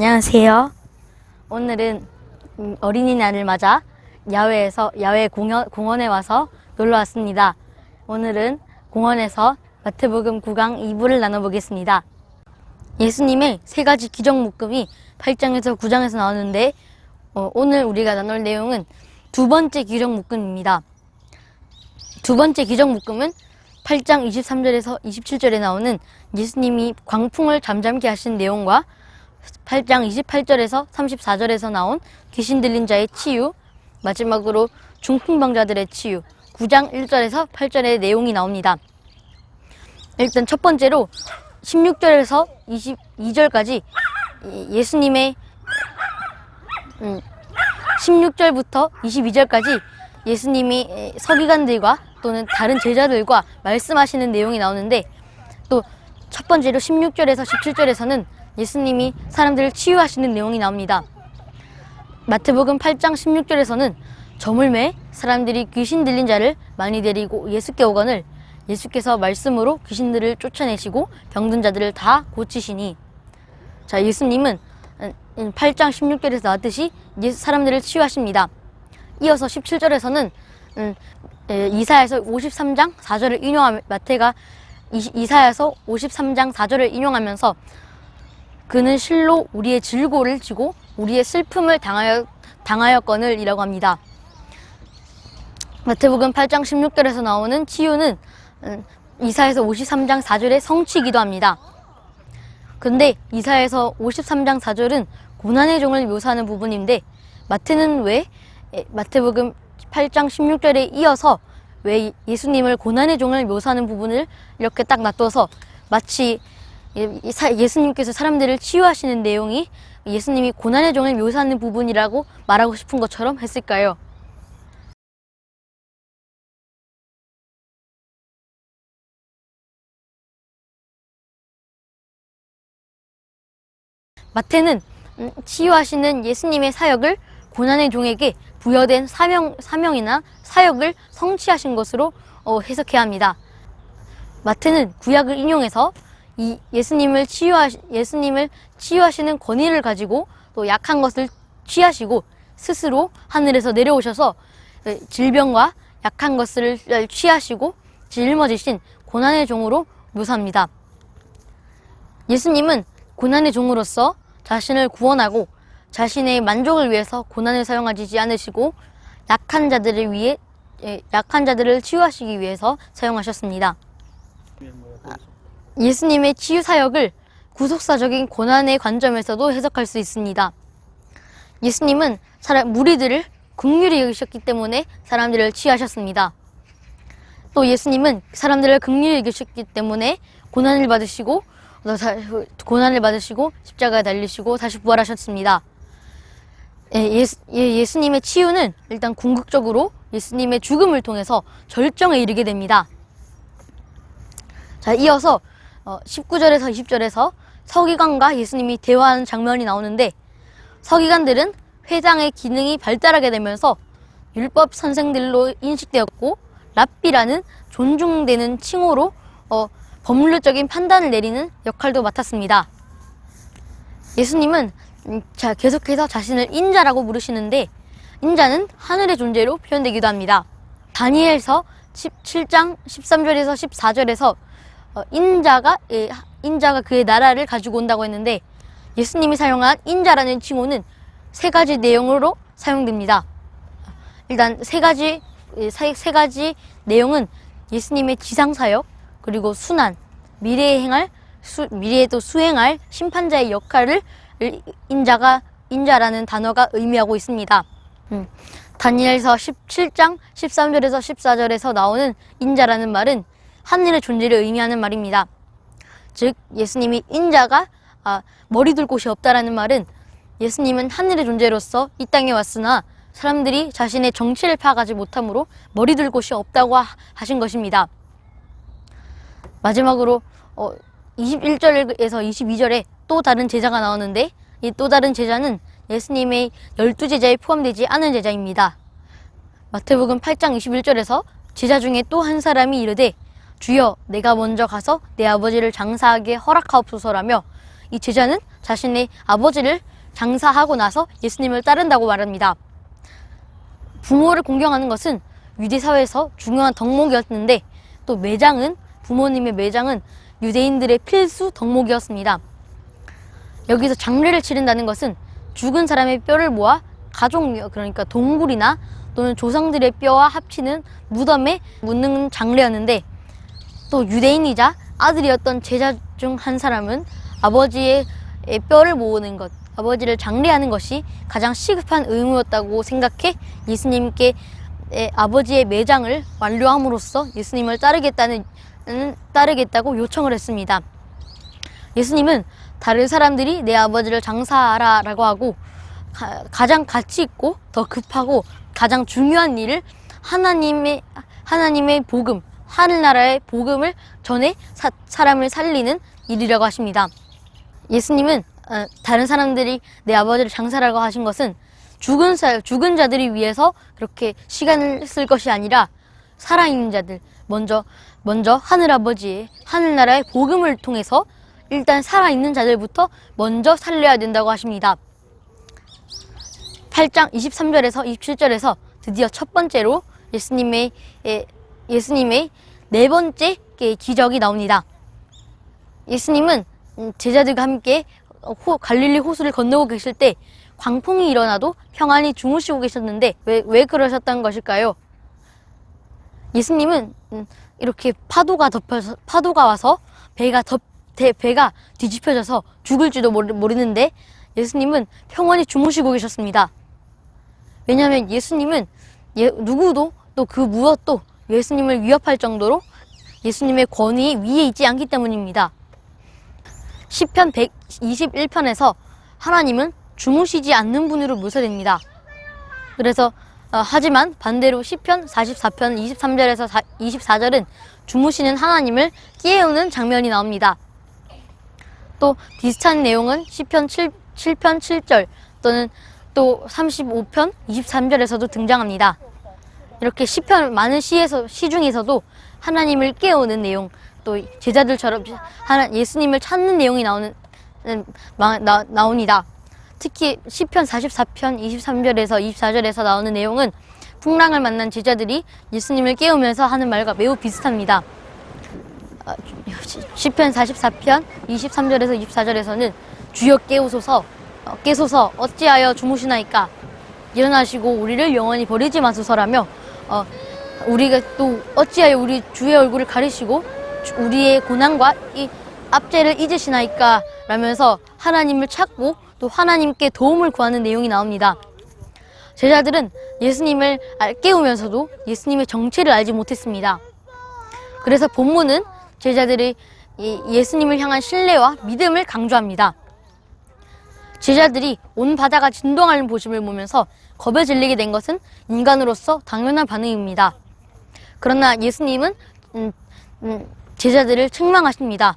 안녕하세요. 오늘은 음, 어린이날을 맞아 야외에서 야외 공연, 공원에 와서 놀러 왔습니다. 오늘은 공원에서 마태복음 9강 2부를 나눠보겠습니다. 예수님의 세 가지 기적 묶음이 8장에서 9장에서 나오는데 어, 오늘 우리가 나눌 내용은 두 번째 기적 묶음입니다. 두 번째 기적 묶음은 8장 23절에서 27절에 나오는 예수님이 광풍을 잠잠케 하신 내용과 8장 28절에서 34절에서 나온 귀신 들린 자의 치유, 마지막으로 중풍병자들의 치유, 9장 1절에서 8절의 내용이 나옵니다. 일단 첫 번째로 16절에서 22절까지 예수님의 음, 16절부터 22절까지 예수님이 서기관들과 또는 다른 제자들과 말씀하시는 내용이 나오는데 또 첫 번째로 16절에서 17절에서는 예수님이 사람들을 치유하시는 내용이 나옵니다. 마태복음 8장 16절에서는 점을 매 사람들이 귀신 들린 자를 많이 데리고 예수께 오거늘 예수께서 말씀으로 귀신들을 쫓아내시고 병든 자들을 다 고치시니 자 예수님은 8장 16절에서 나왔듯이 예수 사람들을 치유하십니다. 이어서 17절에서는 음, 에, 이사야서 53장 4절을 인용하며 마태가 이- 이사야서 53장 4절을 인용하면서 그는 실로 우리의 질고를 지고 우리의 슬픔을 당하여 당하였거늘이라고 합니다. 마태복음 8장 16절에서 나오는 치유는 음, 이사에서 53장 4절의 성취이기도 합니다. 근데 이사에서 53장 4절은 고난의 종을 묘사하는 부분인데 마태는 왜 에, 마태복음 8장 16절에 이어서 왜 예수님을 고난의 종을 묘사하는 부분을 이렇게 딱 놔둬서 마치 예- 예수님께서 사람들을 치유하시는 내용이 예수님이 고난의 종을 묘사하는 부분이라고 말하고 싶은 것처럼 했을까요? 마태는 음, 치유하시는 예수님의 사역을 고난의 종에게 부여된 사명, 사명이나 사역을 성취하신 것으로 어, 해석해야 합니다. 마태는 구약을 인용해서 이 예수님을 치유하 예수님을 치유하시는 권위를 가지고 또 약한 것을 취하시고 스스로 하늘에서 내려오셔서 에, 질병과 약한 것을 취하시고 짊어지신 고난의 종으로 묘사합니다. 예수님은 고난의 종으로서 자신을 구원하고 자신의 만족을 위해서 고난을 사용하지 않으시고 약한 자들을 위해 예, 약한 자들을 치유하시기 위해서 사용하셨습니다. 예수님의 치유 사역을 구속사적인 고난의 관점에서도 해석할 수 있습니다. 예수님은 사람 무리들을 긍휼히 여기셨기 때문에 사람들을 치유하셨습니다. 또 예수님은 사람들을 긍휼히 여기셨기 때문에 고난을 받으시고 또 다- 고난을 받으시고 십자가에 달리시고 다시 부활하셨습니다. 예, 예, 예 수님의 치유는 일단 궁극적으로 예수님의 죽음을 통해서 절정에 이르게 됩니다. 자, 이어서 어, 19절에서 20절에서 서기관과 예수님이 대화하는 장면이 나오는데 서기관들은 회장의 기능이 발달하게 되면서 율법 선생들로 인식되었고 랍비라는 존중되는 칭호로 어, 법률적인 판단을 내리는 역할도 맡았습니다. 예수님은 음, 자, 계속해서 자신을 인자라고 부르시는데 인자는 하늘의 존재로 표현되기도 합니다. 다니엘서 17장 13절에서 14절에서 어, 인자가 예, 인자가 그의 나라를 가지고 온다고 했는데 예수님이 사용한 인자라는 칭호는 세 가지 내용으로 사용됩니다. 일단 세 가지 예, 세, 세 가지 내용은 예수님의 지상 사역 그리고 순환 미래에 행할 수, 미래에도 수행할 심판자의 역할을 인자가 인자라는 단어가 의미하고 있습니다. 음, 다니엘서 17장 13절에서 14절에서 나오는 인자라는 말은 하늘의 존재를 의미하는 말입니다. 즉 예수님이 인자가 아, 머리 둘 곳이 없다라는 말은 예수님은 하늘의 존재로서 이 땅에 왔으나 사람들이 자신의 정체를 파악하지 못함으로 머리 둘 곳이 없다고 하- 하신 것입니다. 마지막으로 어, 21절에서 22절에 또 다른 제자가 나오는데 이 또 다른 제자는 예수님의 열두 제자에 포함되지 않은 제자입니다. 마태복음 8장 21절에서 제자 중에 또 한 사람이 이르되 주여 내가 먼저 가서 내 아버지를 장사하게 허락하옵소서라며 이 제자는 자신의 아버지를 장사하고 나서 예수님을 따른다고 말합니다. 부모를 공경하는 것은 유대 사회에서 중요한 덕목이었는데 또 매장은 부모님의 매장은 유대인들의 필수 덕목이었습니다. 여기서 장례를 치른다는 것은 죽은 사람의 뼈를 모아 가족 그러니까 동굴이나 또는 조상들의 뼈와 합치는 무덤에 묻는 장례였는데 또 유대인이자 아들이었던 제자 중 한 사람은 아버지의 뼈를 모으는 것, 아버지를 장례하는 것이 가장 시급한 의무였다고 생각해 예수님께 의 아버지의 매장을 완료함으로써 예수님을 따르겠다는 음, 따르겠다고 요청을 했습니다. 예수님은 다른 사람들이 내 아버지를 장사하라라고 하고 가, 가장 가치 있고 더 급하고 가장 중요한 일을 하나님의 하나님의 복음, 하늘나라의 복음을 전해 사, 사람을 살리는 일이라고 하십니다. 예수님은 어, 다른 사람들이 내 아버지를 장사라고 하신 것은 죽은 사, 죽은 자들이 위해서 그렇게 시간을 쓸 것이 아니라 살아있는 자들 먼저 먼저 하늘 아버지의 하늘나라의 복음을 통해서 일단 살아있는 자들부터 먼저 살려야 된다고 하십니다. 8장 23절에서 27절에서 드디어 첫 번째로 예수님의 예, 예수님의 네 번째 기적이 나옵니다. 예수님은 음, 제자들과 함께 호, 갈릴리 호수를 건너고 계실 때 광풍이 일어나도 평안히 주무시고 계셨는데 왜, 왜 그러셨던 것일까요? 예수님은 음, 이렇게 파도가 덮여서 파도가 와서 배가 덮 대, 배가 뒤집혀져서 죽을지도 모르, 모르는데 예수님은 평안히 주무시고 계셨습니다. 왜냐하면 예수님은 예, 누구도 또 그 무엇도 예수님을 위협할 정도로 예수님의 권위 위에 있지 않기 때문입니다. 시편 121편에서 하나님은 주무시지 않는 분으로 묘사됩니다. 그래서 어, 하지만 반대로 시편 44편 23절에서 24절은 주무시는 하나님을 깨우는 장면이 나옵니다. 또 비슷한 내용은 시편 7, 7편 7절 또는 또 35편 23절에서도 등장합니다. 이렇게 시편 많은 시에서 시 중에서도 하나님을 깨우는 내용 또 제자들처럼 하나 예수님을 찾는 내용이 나오는 음, 나, 나, 나옵니다. 특히 시편 44편 23절에서 24절에서 나오는 내용은 풍랑을 만난 제자들이 예수님을 깨우면서 하는 말과 매우 비슷합니다. 아, 시편 44편 23절에서 24절에서는 주여 깨우소서 어, 깨소서 어찌하여 주무시나이까 일어나시고 우리를 영원히 버리지 마소서라며 어, 우리가 또 어찌하여 우리 주의 얼굴을 가리시고 우리의 고난과 이 압제를 잊으시나이까 라면서 하나님을 찾고 또 하나님께 도움을 구하는 내용이 나옵니다. 제자들은 예수님을 깨우면서도 예수님의 정체를 알지 못했습니다. 그래서 본문은 제자들이 예수님을 향한 신뢰와 믿음을 강조합니다. 제자들이 온 바다가 진동하는 모습을 보면서 겁에 질리게 된 것은 인간으로서 당연한 반응입니다. 그러나 예수님은 음, 음, 제자들을 책망하십니다.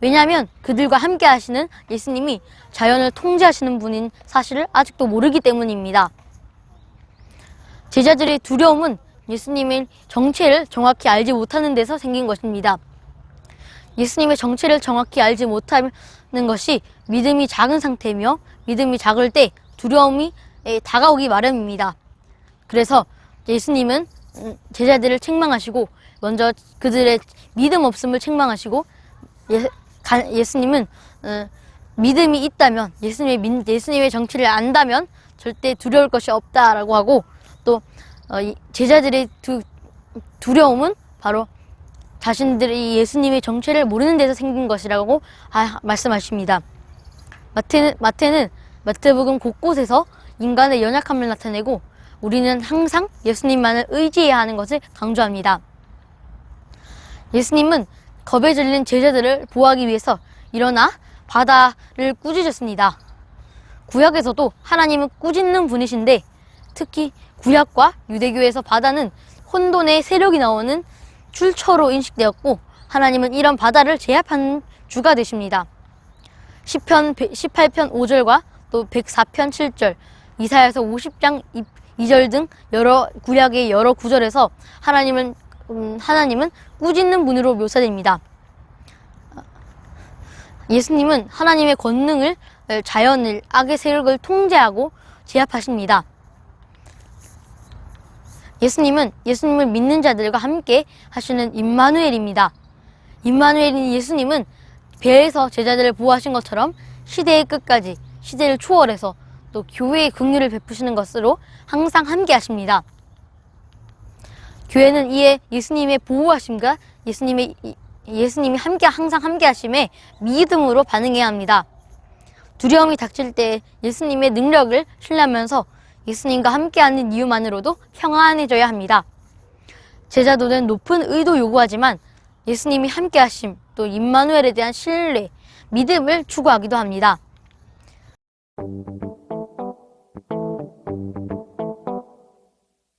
왜냐하면 그들과 함께 하시는 예수님이 자연을 통제하시는 분인 사실을 아직도 모르기 때문입니다. 제자들의 두려움은 예수님의 정체를 정확히 알지 못하는 데서 생긴 것입니다. 예수님의 정체를 정확히 알지 못하는 것이 믿음이 작은 상태며 믿음이 작을 때 두려움이 다가오기 마련입니다. 그래서 예수님은 음, 제자들을 책망하시고 먼저 그들의 믿음 없음을 책망하시고 예, 가, 예수님은 어, 믿음이 있다면 예수님의 예수님의 정치를 안다면 절대 두려울 것이 없다라고 하고 또 어, 제자들의 두, 두려움은 바로 자신들이 예수님의 정체를 모르는 데서 생긴 것이라고 아, 말씀하십니다. 마태는, 마태는 마태복음 곳곳에서 인간의 연약함을 나타내고 우리는 항상 예수님만을 의지해야 하는 것을 강조합니다. 예수님은 겁에 질린 제자들을 보호하기 위해서 일어나 바다를 꾸짖었습니다. 구약에서도 하나님은 꾸짖는 분이신데 특히 구약과 유대교에서 바다는 혼돈의 세력이 나오는 출처로 인식되었고 하나님은 이런 바다를 제압한 주가 되십니다. 10편 18편 5절과 또 104편 7절, 이사야서 50장 2절 등 여러 구약의 여러 구절에서 하나님은 음, 하나님은 꾸짖는 분으로 묘사됩니다. 예수님은 하나님의 권능을, 자연을, 악의 세력을 통제하고 제압하십니다. 예수님은 예수님을 믿는 자들과 함께 하시는 임마누엘입니다. 임마누엘인 예수님은 배에서 제자들을 보호하신 것처럼 시대의 끝까지 시대를 초월해서 또 교회의 긍휼을 베푸시는 것으로 항상 함께 하십니다. 교회는 이에 예수님의 보호하심과 예수님의 이- 예수님이 함께 항상 함께 하심에 믿음으로 반응해야 합니다. 두려움이 닥칠 때 예수님의 능력을 신뢰하면서 예수님과 함께하는 이유만으로도 평안해져야 합니다. 제자도는 높은 의도 요구하지만 예수님이 함께하심 또 임마누엘에 대한 신뢰, 믿음을 추구하기도 합니다.